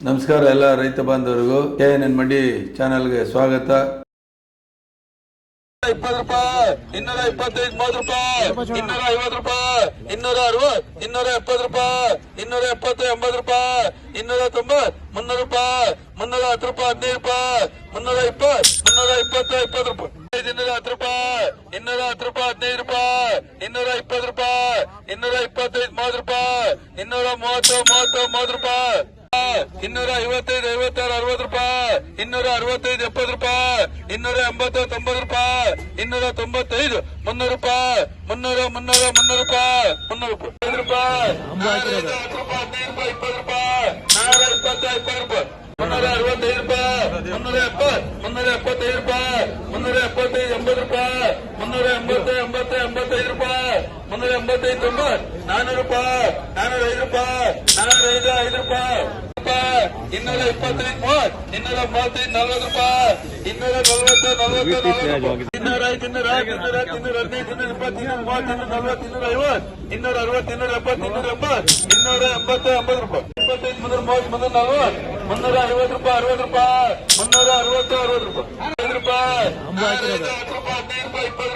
ನಮಸ್ಕಾರ ಎಲ್ಲ ರೈತ ಬಾಂಧವರಿಗೂ. ಕೆ ಎನ್ ಎನ್ ಮಡಿ ಚಾನೆಲ್ಗೆ ಸ್ವಾಗತ. ಇಪ್ಪತ್ತು ರೂಪಾಯಿ, ಇನ್ನೂರ ಇಪ್ಪತ್ತೈದು ಮೂವತ್ತು ರೂಪಾಯಿ, ಇನ್ನೂರ ಐವತ್ತು ರೂಪಾಯಿ, ಇನ್ನೂರ ಅರವತ್ ಇನ್ನೂರ ಎಪ್ಪತ್ತು ರೂಪಾಯಿ, ಇನ್ನೂರ ಎಪ್ಪತ್ತು ಎಂಬತ್ತು ರೂಪಾಯಿ, ಇನ್ನೂರ ತೊಂಬತ್ ಮುನ್ನೂರು ರೂಪಾಯಿ, ಮುನ್ನೂರ ಹತ್ತು ರೂಪಾಯಿ, ಹದಿನೈದು ರೂಪಾಯಿ, ಮುನ್ನೂರ ಮುನ್ನೂರ ಇಪ್ಪತ್ತು ಇಪ್ಪತ್ತು ರೂಪಾಯಿ. ಇನ್ನೂರ ಹತ್ತು ರೂಪಾಯಿ, ಇನ್ನೂರ ಹತ್ತು ರೂಪಾಯಿ, ಹದಿನೈದು ರೂಪಾಯಿ, ಇನ್ನೂರ ಇಪ್ಪತ್ತು ರೂಪಾಯಿ, ಇನ್ನೂರ ಇಪ್ಪತ್ತೈದು ಮೂವತ್ತು ರೂಪಾಯಿ, ಇನ್ನೂರ ಮೂವತ್ತು ಮೂವತ್ತು ಮೂವತ್ತು ರೂಪಾಯಿ. ಇನ್ನೂರ ಐವತ್ತೈದು ಐವತ್ತಾರು ಅರವತ್ತು ರೂಪಾಯಿ ಇನ್ನೂರ ಅರವತ್ತೈದು ಎಪ್ಪತ್ತು ರೂಪಾಯಿ ಇನ್ನೂರ ಎಂಬತ್ತು ತೊಂಬತ್ತು ರೂಪಾಯಿ ಇನ್ನೂರ ತೊಂಬತ್ತೈದು ಮುನ್ನೂರು ರೂಪಾಯಿ ಮುನ್ನೂರ ಮುನ್ನೂರ ಮುನ್ನೂರು ರೂಪಾಯಿ ಮುನ್ನೂರು ರೂಪಾಯಿ ರೂಪಾಯಿ ರೂಪಾಯಿ ಇಪ್ಪತ್ತು ರೂಪಾಯಿ ನಾನ್ನೂರ ಇಪ್ಪತ್ತು ರೂಪಾಯಿ ಮುನ್ನೂರ ಅರವತ್ತೈದು ರೂಪಾಯಿ ಮುನ್ನೂರ ಎಪ್ಪತ್ತು ಮುನ್ನೂರ ಎಪ್ಪತ್ತೈದು ರೂಪಾಯಿ ಮುನ್ನೂರ ಎಪ್ಪತ್ತೈದು ಎಂಬತ್ತು ರೂಪಾಯಿ ಮುನ್ನೂರ ಎಂಬತ್ತು ಎಂಬತ್ತು ಎಂಬತ್ತೈದು ರೂಪಾಯಿ ಮುನ್ನೂರ ಎಂಬತ್ತೈದು ತೊಂಬತ್ತು ನಾನೂರು ರೂಪಾಯಿ ನಾನೂರ ಐದು ರೂಪಾಯಿ ನಾನೂರ ಐದು ಐದು ರೂಪಾಯಿ ಇನ್ನೂರ ಇಪ್ಪತ್ತೈದು ಮೂವತ್ತು. ಇನ್ನೂರ ಮೂವತ್ತೈದು ನಲ್ವತ್ತು ರೂಪಾಯಿ. ಇನ್ನೂರ ನಲ್ವತ್ತು ನಲ್ವತ್ತು ನಲ್ವತ್ತು ಇನ್ನೂರ ಐದು ಇನ್ನೂರ ಇನ್ನೂರ ಇನ್ನೂರ ಹದಿನೈದು ಇನ್ನೂರ ಇಪ್ಪತ್ತು ಇನ್ನೂರ ಮೂವತ್ತು ಇನ್ನೂರ ನಲ್ವತ್ತು ಇನ್ನೂರ ಐವತ್ತು. ಇನ್ನೂರ ಅರವತ್ತು ಇನ್ನೂರ ಎಪ್ಪತ್ತು ಇನ್ನೂರ ಎಂಬತ್ತು. ಇನ್ನೂರ ಎಂಬತ್ತು ಎಂಬತ್ತು ರೂಪಾಯಿ. ಇಪ್ಪತ್ತೈದು ಮುನ್ನೂರ ಮೂವತ್ತು ಮುನ್ನೂರ ನಲ್ವತ್ತು. ಮುನ್ನೂರ ಐವತ್ತು ರೂಪಾಯಿ ಅರವತ್ತು ರೂಪಾಯಿ. ಮುನ್ನೂರ ಅರವತ್ತು ಅರವತ್ತು ರೂಪಾಯಿ. ಐದು ರೂಪಾಯಿ. ಹತ್ತು ರೂಪಾಯಿ ಹದಿನೈದು ರೂಪಾಯಿ ಇಪ್ಪತ್ತು